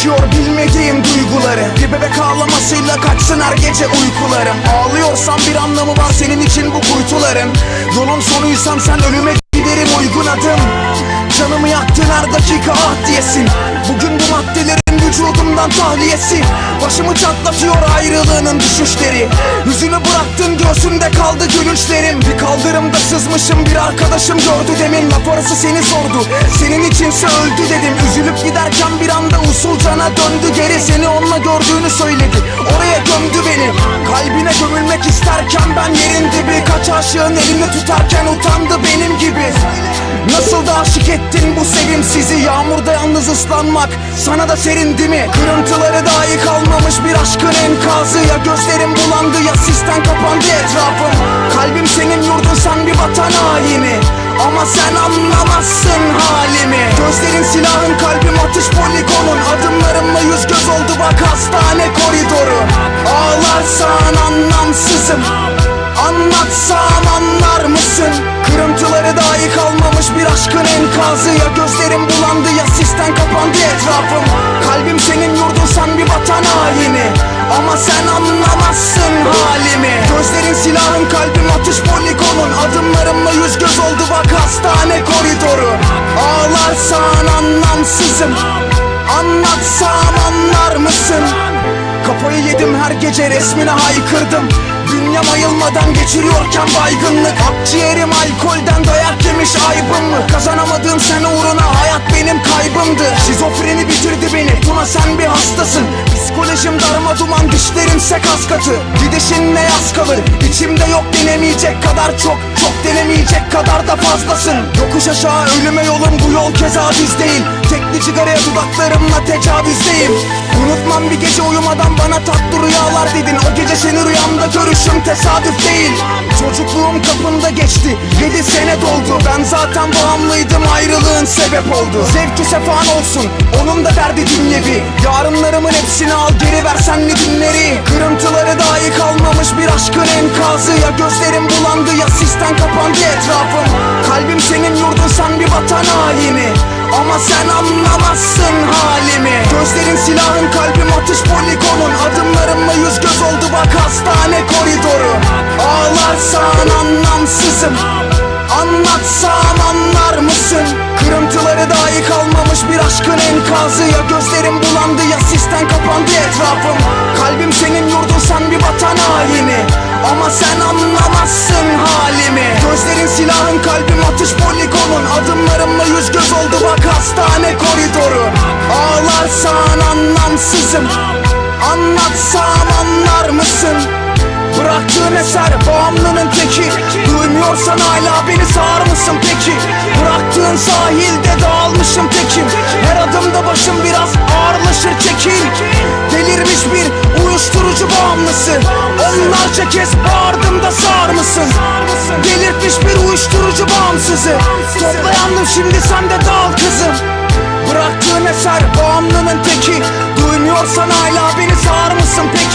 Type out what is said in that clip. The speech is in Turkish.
Çekiyor bilmediğim duyguları. Bir bebek ağlamasıyla kaçsın her gece uykularım. Ağlıyorsam bir anlamı var senin için bu kuytuların Yolun sonuysam sen ölüme giderim uygun adım. Canımı yaktın her dakika ah diyesin. Bugün bu maddeleri vücudumdan tahliyesi. Başımı çatlatıyor ayrılığının düşüşleri. Yüzünü bıraktın göğsümde kaldı gülüşlerim. Bir kaldırımda sızmışım bir arkadaşım gördü demin. Laf arası seni sordu. Senin içinse öldü dedim. Üzülüp giderken bir anda usulcana döndü. Geri Seni onunla gördüğünü söyledi. Oraya gömdü beni. Kalbine gömülmek isterken ben yerin dibi. Kaç aşığın elini tutarken utandı benim gibi. Nasıl da aşık ettin bu sevimsizi Yağmurda yalnız ıslanmak sana da serindi mi? Kırıntıları dahi kalmamış bir aşkın enkazı. Ya gözlerim bulandı ya sisten kapandı etrafım. Kalbim senin yurdun sen bir vatan haini Ama sen anlamazsın halimi. Gözlerin silahın kalbim atış poligonun. Adımlarımla yüz anlamsızım Anlatsam anlar mısın? Kırıntıları dahi kalmamış bir aşkın enkazı. Ya gözlerim bulandı ya sisten kapandı etrafım. Kalbim senin yurdun sen bir vatan haini Ama sen anlamazsın halimi. Gözlerin silahın kalbim atış poligonun. Adımlarımla yüz göz oldu bak hastane koridoru. Ağlarsan anlamsızım Anlatsam anlar mısın? Kafayı yedim her gece resmine haykırdım Dünyam ayılmadan geçiriyorken baygınlık. Akciğerim alkolden dayak yemiş aybım mı? Kazanamadığım sen uğruna hayat benim kaybımdı. Şizofreni bitirdi beni. Tuna sen bir hastasın. Psikolojim darma duman dişlerimse kas katı. Gidişinle yaz kalır? İçimde yok denemeyecek kadar çok. Çok denemeyecek kadar da fazlasın. Yokuş aşağı ölüme yolum bu yol keza düz değil. Tekli cigaraya dudaklarımla tecavüzdeyim Unutmam bir gece uyumadan bana tatlı rüyalar dedin. O gece seni rüyamda görüşüm tesadüf değil. Çocukluğum kapında geçti Yedi sene doldu. Ben zaten bağımlıydım ayrılığın sebep oldu. Zevki sefan olsun Onun da derdi dünyevi Yarınlarımın hepsini al geri ver senli günleri Kırıntıları dahi kalmamış bir aşkın enkazı. Ya gözlerim bulandı ya sisten kapandı etrafım. Kalbim senin yurdun sen bir vatan haini ama sen anlamazsın halimi. Gözlerin silahın kalbim atış poligonun. Adımlarımla yüz göz oldu bak hastane koridoru. Ağlarsan anlamsızım. Anlatsam anlar mısın? Kırıntıları dahi kalmamış bir aşkın enkazı. Ya gözlerim bulandı ya sisten kapandı etrafım. Kalbim senin yurdun sen bir vatan haini Ağlarsan anlamsızım. Anlatsam anlar mısın? Bıraktığın eser bağımlının teki. Duymuyorsan hala beni sağır mısın peki? Bıraktığın sahilde dağılmışım tekim. Her adımda başım biraz ağırlaşır çekil Delirmiş bir uyuşturucu bağımlısı. Onlarca kez bağırdım da sağır mısın? Delirtmiş bir uyuşturucu bağımsızı. Topla yandım şimdi sen de dal kızım Bıraktığın eser bağımlının teki Duymuyorsan hala beni sağır mısın peki?